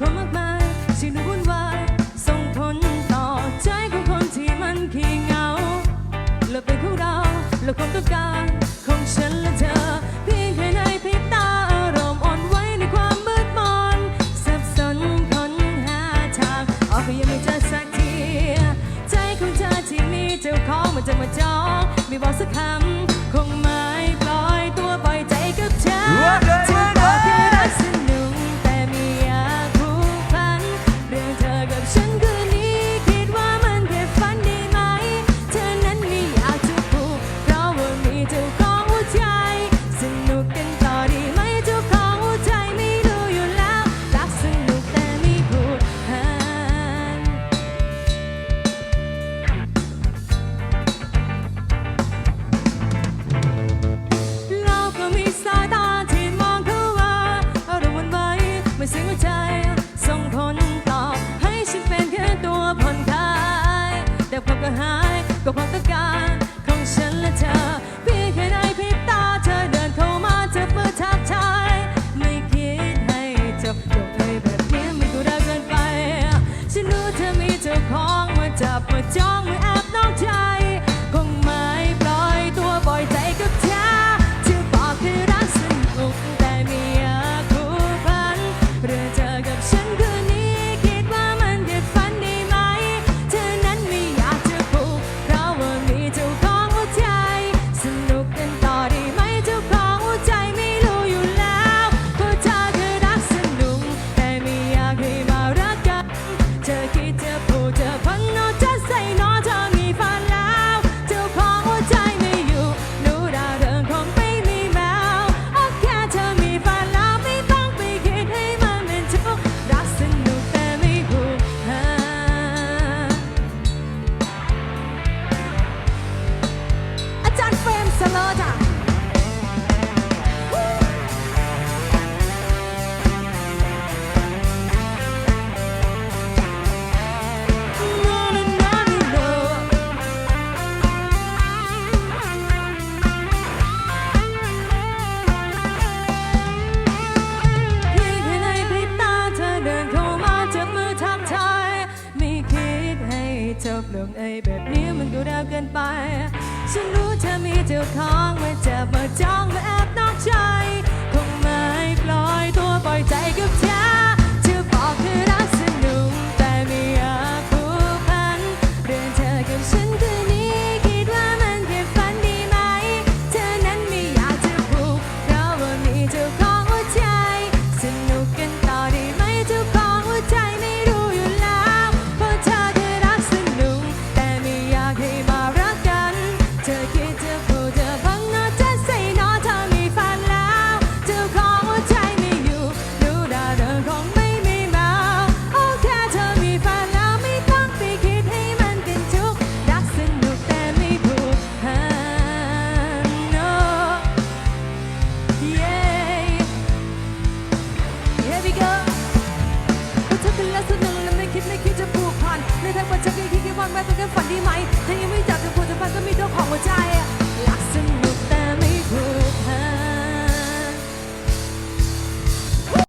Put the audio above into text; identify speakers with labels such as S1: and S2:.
S1: คมมากมายชีวิตวุ่นวายส่งผลต่อใจของคนที่มันขี้เงาเลิกเป็นของเราเลิกความต้องการของฉันและเธอ เพียงแค่ในพริบตาอารมณ์อ่อนไหวในความมืดมนสับสนคนหาทางออก็ยังม่เจอสักที ใจของเธอที่นี่เจ้าของมันจะมาจองไม่บอกสักคำ ก็ความต้องการของฉันและเธอ ธอเปลืองไอ้แบบนี้มันก็เร็วเกินไป ฉันรู้เธอมีเจ้าของไว้จะมาจ้องมาแอบนอกใจ Here we go ว่าฉันเป็นลักษณะนั้นไม่คิดไม่คิดจะผูกพันในทางว่าฉันยังคิดแค่วันแม้แต่แค่ฝันดีไหมเธอยังไม่จับ